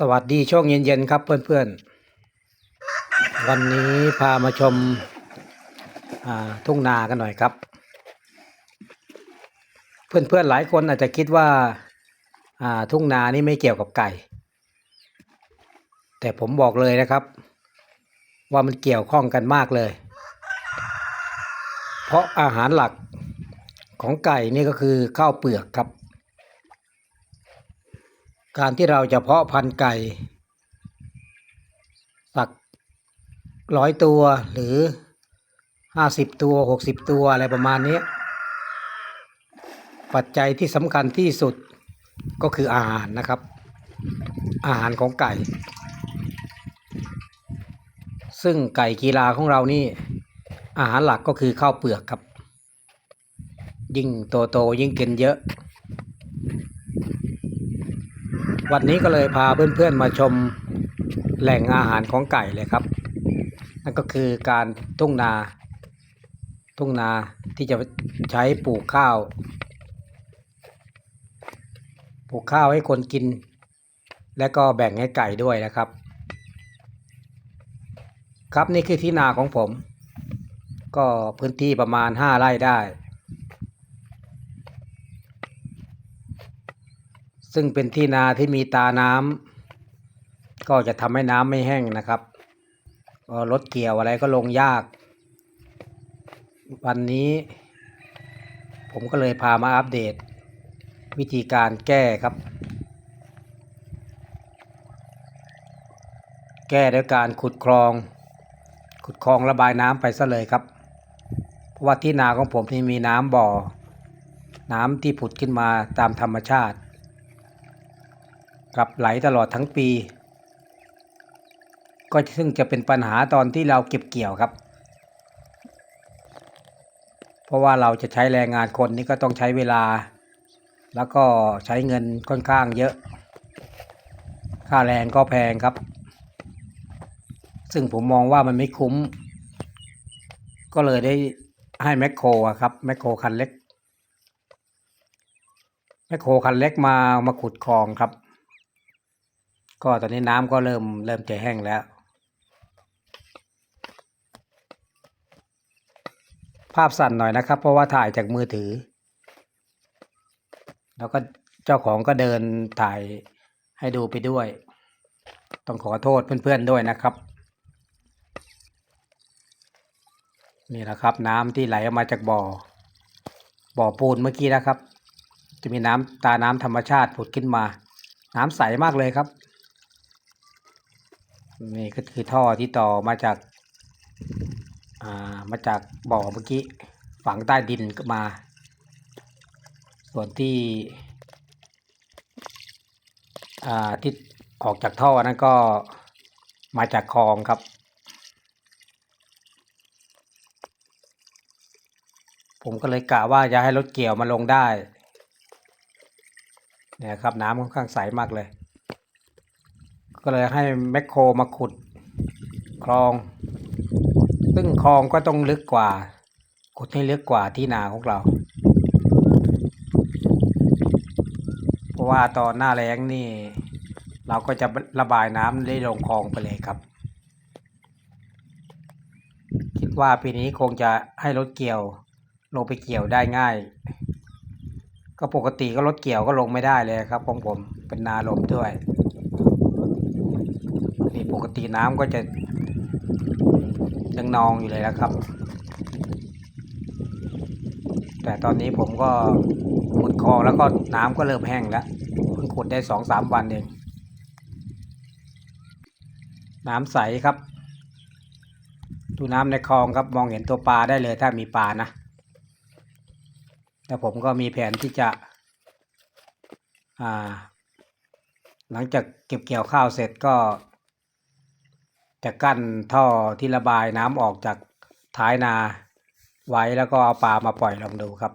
สวัสดีช่วงเย็นๆครับเพื่อนๆ วันนี้พามาชมอ่าทุ่งนากันหน่อยครับ เพื่อนๆหลายคนอาจจะคิดว่าอ่าทุ่งนานี่ไม่เกี่ยวกับไก่ แต่ผมบอกเลยนะครับ ว่ามันเกี่ยวข้องกันมากเลย เพราะอาหารหลักของไก่นี่ก็คือข้าวเปลือกครับ การที่เราจะเพาะพันธุ์ไก่ สักร้อยตัวหรือห้าสิบตัวหกสิบตัวอะไรประมาณนี้ ปัจจัยที่สำคัญที่สุดก็คืออาหารนะครับ อาหารของไก่ ซึ่งไก่กีฬาของเรานี่ อาหารหลักก็คือข้าวเปลือกครับ ยิ่งโตโตยิ่งกินเยอะ วันนี้ก็เลยพาเพื่อนๆมาชมแหล่งอาหารของไก่เลยครับ นั่นก็คือการทุ่งนา ทุ่งนาที่จะใช้ปลูกข้าว ปลูกข้าวให้คนกิน และก็แบ่งให้ไก่ด้วยนะครับ ครับนี่คือที่นาของผม ก็พื้นที่ประมาณห้าไร่ได้ ซึ่งเป็นที่นาที่มีตาน้ำก็จะทำให้น้ำไม่แห้งนะครับรถเกี่ยวอะไรก็ลงยาก วันนี้ ผมก็เลยพามาอัปเดต วิธีการแก้ครับ แก้ด้วยการขุดคลอง ขุดคลองระบายน้ำไปซะเลยครับ เพราะว่าที่นาของผมนี่มีน้ำบ่อ น้ำที่ผุดขึ้นมาตามธรรมชาติ ครับไหลตลอดทั้งปี ก็ซึ่งจะเป็นปัญหาตอนที่เราเก็บเกี่ยวครับ เพราะว่าเราจะใช้แรงงานคนนี่ก็ต้องใช้เวลา แล้วก็ใช้เงินค่อนข้างเยอะ ค่าแรงก็แพงครับ ซึ่งผมมองว่ามันไม่คุ้ม ก็เลยได้ให้แมคโครครับแมคโครคันเล็กแมคโครคันเล็กมามาขุดคลองครับ ก็ตอนนี้น้ำก็เริ่มเริ่มจะแห้งแล้ว ภาพสั่นหน่อยนะครับ เพราะว่าถ่ายจากมือถือ แล้วก็เจ้าของก็เดินถ่ายให้ดูไปด้วย ต้องขอโทษเพื่อนๆด้วยนะครับ นี่แหละครับน้ำที่ไหลออกมาจากบ่อ บ่อปูนเมื่อกี้นะครับ จะมีน้ำตาน้ำธรรมชาติผุดขึ้นมา น้ำใสมากเลยครับ นี่ก็คือท่อที่ต่อมาจากอ่ามาจากบ่อเมื่อกี้ฝังใต้ดินก็มา ส่วนที่อ่าที่ออกจากท่อนั้นก็มาจากคลองครับ ผมก็เลยกะว่าจะให้รถเกี่ยวมาลงได้เนี่ยครับน้ำค่อนข้างใสมากเลย ก็เลยให้แมคโครมาขุดคลอง ซึ่งคลองก็ต้องลึกกว่า ขุดให้ลึกกว่าที่นาของเรา เพราะว่าตอนหน้าแล้งนี่ เราก็จะระบายน้ำได้ลงคลองไปเลยครับ คิดว่าปีนี้คงจะให้รถเกี่ยวลงไปเกี่ยวได้ง่าย ก็ปกติก็รถเกี่ยวก็ลงไม่ได้เลยครับของผมเป็นนาลมด้วย ปกติน้ำก็จะยังนองอยู่เลยนะครับ แต่ตอนนี้ผมก็ขุดคลองแล้วก็น้ำก็เริ่มแห้งแล้วเพิ่งขุดได้สองสามวันเอง น้ำใสครับ ดูน้ำในคลองครับมองเห็นตัวปลาได้เลยถ้ามีปลานะแต่ผมก็มีแผนที่จะ อ่า หลังจากเก็บเกี่ยวข้าวเสร็จก็ จะกั้นท่อที่ระบายน้ำออกจากท้ายนาไว้แล้วก็เอาปลามาปล่อยลองดูครับ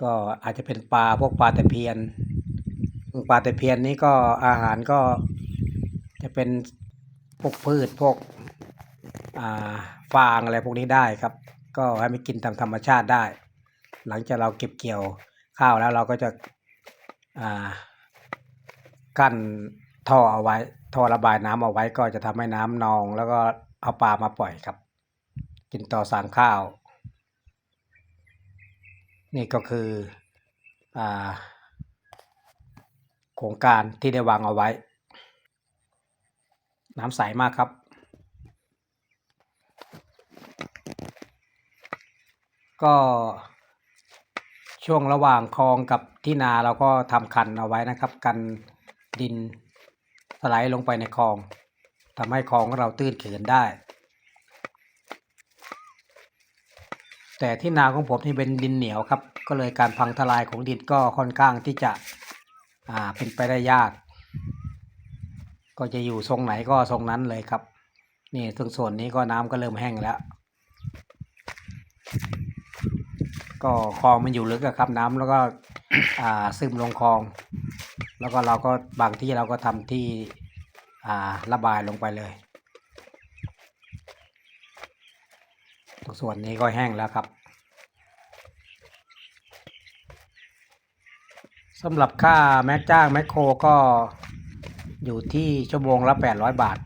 ก็อาจจะเป็นปลาพวกปลาตะเพียน ปลาตะเพียนนี้ก็อาหารก็จะเป็นพวกพืชพวกาฟางอะไรพวกนี้ได้ครับ ก็ให้มันกินตามธรรมชาติได้ หลังจากเราเก็บเกี่ยวข้าวแล้วเราก็จะกั้น ท่อเอาไว้ ท่อระบายน้ำเอาไว้ก็จะทำให้น้ำนอง แล้วก็เอาปลามาปล่อยครับ กินต่อสางข้าว นี่ก็คืออ่าโครงการที่ได้วางเอาไว้ น้ำใสมากครับก็ช่วงระหว่างคลองกับที่นาเราก็ทำคันเอาไว้นะครับ กันดิน สไลด์ลงไปในคลองทำให้คลองของเราตื้นเขินได้ แต่ที่นาของผมนี่เป็นดินเหนียวครับ ก็เลยการพังทลายของดินก็ค่อนข้างที่จะอ่าเป็นไปได้ยาก ก็จะอยู่ทรงไหนก็ทรงนั้นเลยครับ นี่ตรงส่วนนี้ก็น้ำก็เริ่มแห้งแล้ว ก็คลองมันอยู่ลึกอะครับ น้ำแล้วก็อ่าซึมลงคลอง แล้วก็เราก็บางที่เราก็ทำที่ระบายลงไปเลยตรงส่วนนี้ก็แห้งแล้วครับสำหรับค่าแม็กจ้างแมคโครก็อยู่ที่ชั่วโมงละ 800 บาท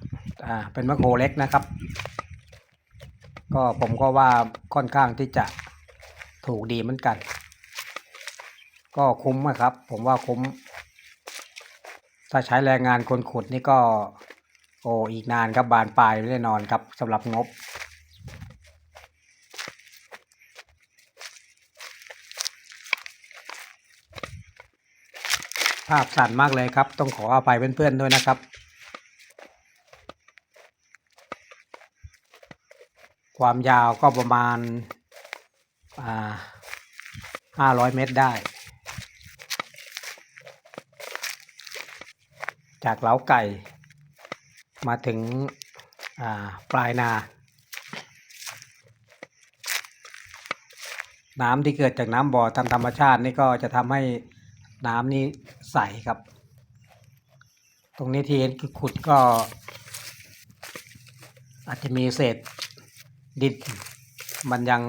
อ่า เป็นแมคโครเล็กนะครับ ก็ผมก็ว่าค่อนข้างที่จะถูกดีเหมือนกัน ก็คุ้มนะครับ ผมว่าคุ้ม ถ้าใช้แรงงานคนขุดนี่ก็ โอ้อีกนานครับบานปลายแน่นอนครับสำหรับงบ ภาพสั่นมากเลยครับ ต้องขออภัยเพื่อนๆด้วยนะครับ ความยาวก็ประมาณห้าร้อยเมตรได้ จากเล้าไก่ มาถึงปลายนา น้ำที่เกิดจากน้ำบ่อตามธรรมชาตินี่ก็จะทำให้น้ำนี้ใสครับ ตรงนี้ที่เห็นคือขุดก็ อาจจะมีเศษดินมันยัง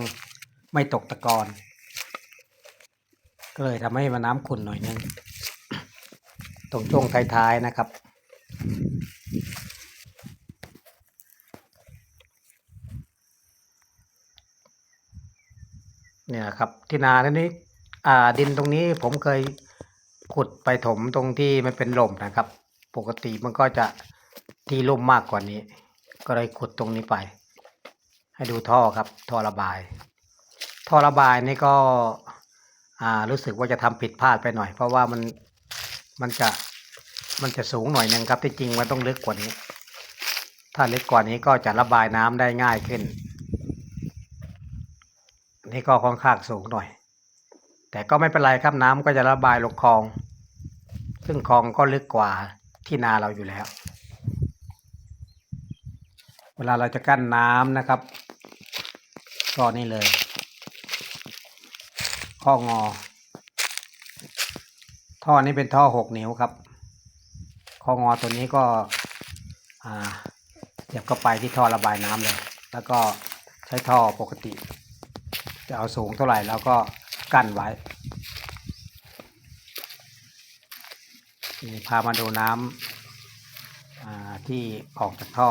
ไม่ตกตะกอนก็เลยทำให้มันน้ำขุ่นหน่อยนึง ตรงช่วงท้ายๆนะครับ เนี่ยครับที่นาท่านี้อ่าดินตรงนี้ผมเคยขุดไปถมตรงที่มันเป็นหล่มนะครับ ปกติมันก็จะที่ล่มมากกว่านี้ ก็เลยขุดตรงนี้ไป ให้ดูท่อครับ ท่อระบาย ท่อระบายนี่ก็ อ่ารู้สึกว่าจะทำผิดพลาดไปหน่อย เพราะว่ามัน มันจะมันจะสูงหน่อยหนึ่งครับที่จริงมันต้องลึกกว่านี้ ถ้าลึกกว่านี้ก็จะระบายน้ำได้ง่ายขึ้น นี่ก็ค่อนข้างสูงหน่อย แต่ก็ไม่เป็นไรครับน้ำก็จะระบายลงคลอง ซึ่งคลองก็ลึกกว่าที่นาเราอยู่แล้ว เวลาเราจะกั้นน้ำนะครับก็นี่เลยข้องอ ท่อนี้เป็นท่อหกนิ้วครับข้องอตัวนี้ก็อ่าเสียบเข้าไปที่ท่อระบายน้ำเลย แล้วก็ใช้ท่อปกติ จะเอาสูงเท่าไหร่แล้วก็กั้นไว้นี่พามาดูน้ำอ่าที่ออกจากท่อ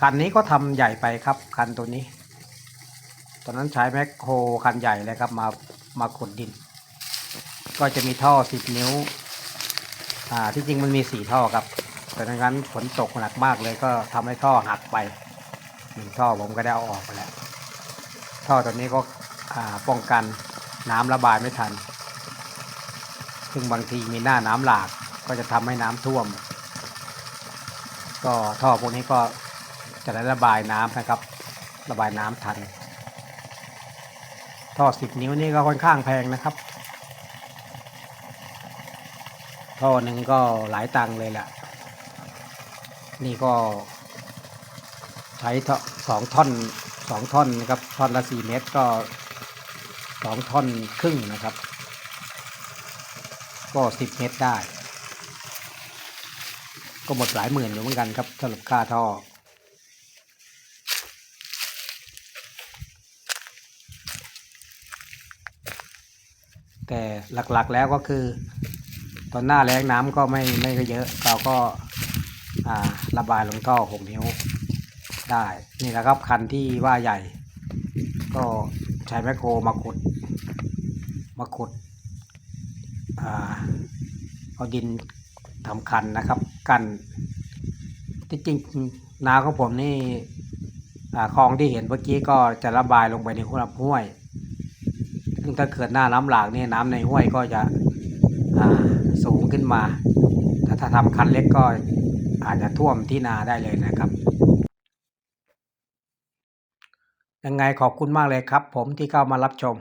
คันนี้ก็ทำใหญ่ไปครับคันตัวนี้ ตอนนั้นใช้แมคโครคันใหญ่เลยครับมามาขุดดิน ก็จะมีท่อสิบนิ้ว อ่าที่จริงมันมีสี่ท่อครับแต่ดังนั้นฝนตกหนักมากเลยก็ทำให้ท่อหักไปหนึ่งท่อผมก็ได้เอาออกไปแล้วท่อตัวนี้ก็อ่าป้องกันน้ำระบายไม่ทัน ซึ่งบางทีมีหน้าน้ำหลากก็จะทำให้น้ำท่วม ก็ท่อพวกนี้ก็จะได้ระบายน้ำนะครับ ระบายน้ำทัน ท่อสิบนิ้วนี่ก็ค่อนข้างแพงนะครับ ท่อหนึ่งก็หลายตังเลยแหละนี่ก็ ใช้ท่อสองท่อนสองท่อนนะครับ ท่อนละสี่เมตรก็สองท่อนครึ่งนะครับ ก็สิบเมตรได้ ก็หมดหลายหมื่นอยู่เหมือนกันครับสำหรับค่าท่อแต่หลักๆแล้วก็คือ ตอนหน้าแล้งน้ำก็ไม่ไม่เยอะเราก็อ่าระบายลงท่อหกนิ้วได้นี่แหละครับคันที่ว่าใหญ่ ก็ใช้แมคโครมาขุด มาขุดอ่าเอาดินทำคันนะครับ กันที่จริงนาของผมนี่อ่าคลองที่เห็นเมื่อกี้ก็จะระบายลงไปในลำห้วยซึ่งถ้าเกิดหน้าน้ำหลากนี่น้ำในห้วยก็จะ ขึ้นมา ถ้าถ้าทำคันเล็กก็อาจจะท่วมที่นาได้เลยนะครับ ยังไงขอบคุณมากเลยครับ ผมที่เข้ามารับชม